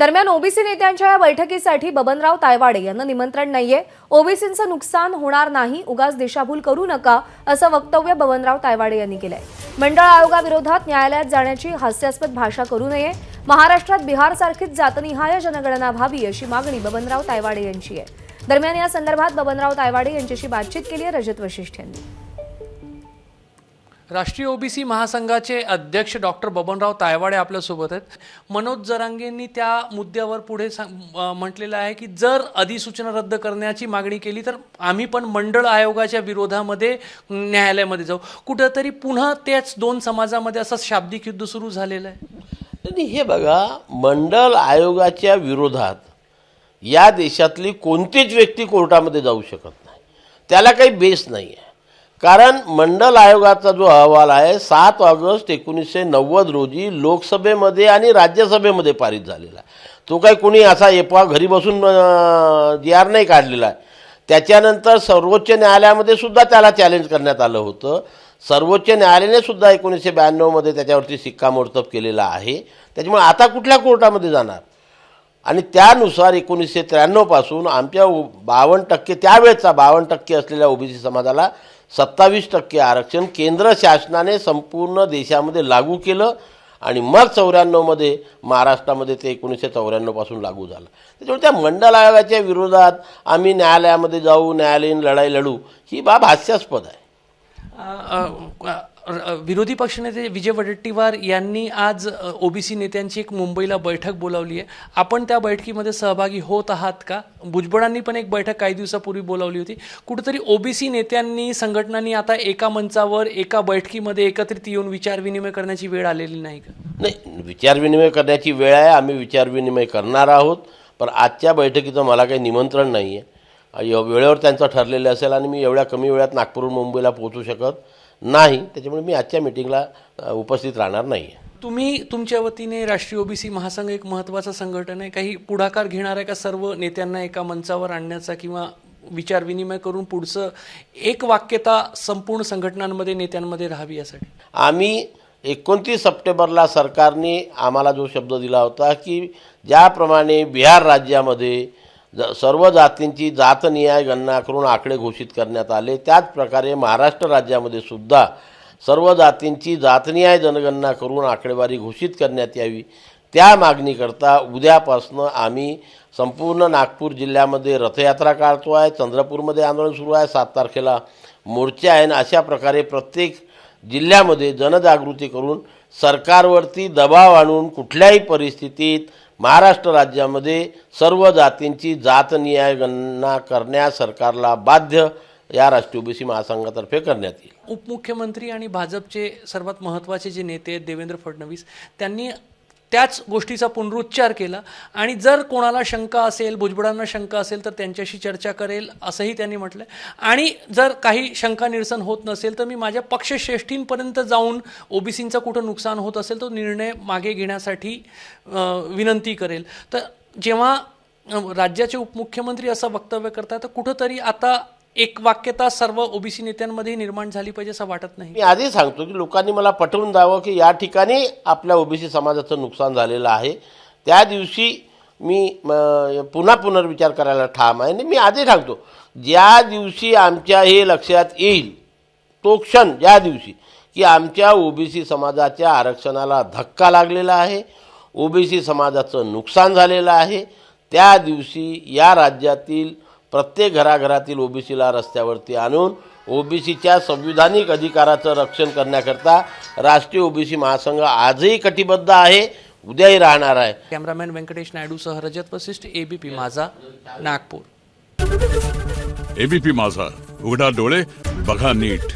दरम्यान ओबीसी नेत्यांच्या या बैठकीसाठी बबनराव तायवाडे यांना निमंत्रण नाहीये. ओबीसींचं नुकसान होणार नाही उगाच दिशाभूल करू नका असं वक्तव्य बबनराव तायवाडे यांनी केलंय. मंडळ आयोगाविरोधात न्यायालयात जाण्याची हास्यास्पद भाषा करू नये. महाराष्ट्रात बिहारसारखीच जातनिहाय जनगणना व्हावी अशी मागणी बबनराव तायवाडे यांची आहे. दरम्यान या संदर्भात बबनराव तायवाडे यांच्याशी बातचीत केली आहे रजत वशिष्ठ यांनी. राष्ट्रीय ओबीसी महासंघाचे अध्यक्ष डॉक्टर बबनराव तायवाडे आपल्यासोबत आहेत. मनोज जरांगेंनी त्या मुद्द्यावर पुढे सांग- म्हटलेलं आहे की जर अधिसूचना रद्द करण्याची मागणी केली तर आम्ही पण मंडळ आयोगाच्या विरोधामध्ये न्यायालयामध्ये जाऊ. कुठंतरी पुन्हा त्याच दोन समाजामध्ये असं शाब्दिक युद्ध सुरू झालेलं आहे? आणि हे बघा मंडळ आयोगाच्या विरोधात या देशातली कोणतीच व्यक्ती कोर्टामध्ये जाऊ शकत नाही. त्याला काही बेस नाही आहे कारण मंडल आयोगाचा जो अहवाल आहे सात ऑगस्ट एकोणीसशे नव्वद रोजी लोकसभेमध्ये आणि राज्यसभेमध्ये पारित झालेला आहे. तो काही कोणी असा एपा घरी बसून जी आर नाही काढलेला आहे. त्याच्यानंतर सर्वोच्च न्यायालयामध्ये सुद्धा त्याला चॅलेंज करण्यात आलं होतं. सर्वोच्च न्यायालयाने सुद्धा एकोणीसशे ब्याण्णवमध्ये त्याच्यावरती शिक्कामोर्तब केलेला आहे. त्याच्यामुळे आता कुठल्या कोर्टामध्ये जाणार? आणि त्यानुसार एकोणीसशे त्र्याण्णवपासून आमच्या बावन्न टक्के त्यावेळेचा बावन्न टक्के असलेल्या ओबीसी समाजाला सत्तावीस टक्के आरक्षण केंद्र शासनाने संपूर्ण देशामध्ये लागू केलं आणि मग चौऱ्याण्णवमध्ये महाराष्ट्रामध्ये ते एकोणीसशे चौऱ्याण्णवपासून लागू झालं. त्याच्यामुळे त्या मंडल आयोगाच्या विरोधात आम्ही न्यायालयामध्ये जाऊ न्यायालयीन लढाई लढू ही बाब हास्यास्पद आहे. विरोधी पक्षनेते विजय वडेट्टीवार यांनी आज ओबीसी नेत्यांची एक मुंबईला बैठक बोलावली आहे. आपण त्या बैठकीमध्ये सहभागी होत आहात का? भुजबळांनी पण एक बैठक काही दिवसापूर्वी बोलावली होती. कुठेतरी ओबीसी नेत्यांनी संघटनांनी आता एका मंचावर एका बैठकीमध्ये एकत्रित येऊन विचारविनिमय करण्याची वेळ आलेली नाही का? नाही विचारविनिमय करण्याची वेळ आहे. आम्ही विचारविनिमय करणार आहोत. पण आजच्या बैठकीचं मला काही निमंत्रण नाही आहे वेळेवर त्यांचं ठरलेलं असेल आणि मी एवढ्या कमी वेळात नागपूर मुंबईला पोहोचू शकत नाही त्याच्यामुळे मी आजच्या मिटिंगला उपस्थित राहणार नाही तुम्ही तुमच्या वतीने राष्ट्रीय ओबीसी महासंघ एक महत्त्वाचं संघटन आहे. काही पुढाकार घेणार आहे का सर्व नेत्यांना एका मंचावर आणण्याचा किंवा विचारविनिमय करून पुढचं एक वाक्यता संपूर्ण संघटनांमध्ये नेत्यांमध्ये राहावी यासाठी? आम्ही एकोणतीस सप्टेंबरला सरकारने आम्हाला जो शब्द दिला होता की ज्याप्रमाणे बिहार राज्यामध्ये ज सर्व जातींची जातनिहाय गणना करून आकडे घोषित करण्यात आले. त्याच प्रकारे महाराष्ट्र राज्यामध्ये सुद्धा सर्व जातींची जातनिहाय जनगणना करून आकडेवारी घोषित करण्यात यावी. त्या मागणीकरता उद्यापासनं आम्ही संपूर्ण नागपूर जिल्ह्यामध्ये रथयात्रा काढतो आहे. चंद्रपूरमध्ये आंदोलन सुरू आहे. सात तारखेला मोर्चे आहे आणि अशा प्रकारे प्रत्येक जिल्ह्यामध्ये जनजागृती करून सरकारवरती दबाव आणून कुठल्याही परिस्थितीत महाराष्ट्र राज्यामध्ये सर्व जातींची जातनिहाय गणना करण्यास सरकारला बाध्य या राष्ट्रीय ओबीसी महासंघातर्फे करण्यात येईल. उपमुख्यमंत्री आणि भाजपचे सर्वात महत्त्वाचे जे नेते आहेत देवेंद्र फडणवीस त्यांनी त्याच गोष्टीचा पुनरुच्चार केला. आणि जर कोणाला शंका असेल भुजबळांना शंका असेल तर त्यांच्याशी चर्चा करेल असंही त्यांनी म्हटलं. आणि जर काही शंका निरसन होत नसेल तर मी माझ्या पक्षश्रेष्ठींपर्यंत जाऊन ओबीसींचं कुठं नुकसान होत असेल तो निर्णय मागे घेण्यासाठी विनंती करेल. तर जेव्हा राज्याचे उपमुख्यमंत्री असं वक्तव्य करतात तर कुठंतरी आता एक वाक्यता सर्व ओबीसी नेत्यांमध्ये निर्माण झाली पाहिजे असं वाटत नाही. मी आधी सांगतो की लोकांनी मला पटवून द्यावं की या ठिकाणी आपल्या ओबीसी समाजाचं नुकसान झालेलं आहे. त्या दिवशी मी म, पुन्हा पुनर्विचार करायला ठाम आहे. आणि मी आधी सांगतो ज्या दिवशी आमच्या हे लक्षात येईल तो क्षण ज्या दिवशी की आमच्या ओबीसी समाजाच्या आरक्षणाला धक्का लागलेला आहे ओबीसी समाजाचं नुकसान झालेलं आहे त्या दिवशी या राज्यातील प्रत्येक घराघरातील ओबीसीला रस्त्यावरती आणून ओबीसीच्या संविधानिक अधिकाराचं रक्षण करण्याकरता राष्ट्रीय ओबीसी महासंघ आजही कटिबद्ध आहे उद्याही राहणार आहे. कॅमेरामॅन व्यंकटेश नायडूसह रजत वसिष्ठ एबीपी माझा नागपूर. एबीपी माझा उघडा डोळे बघा नीट.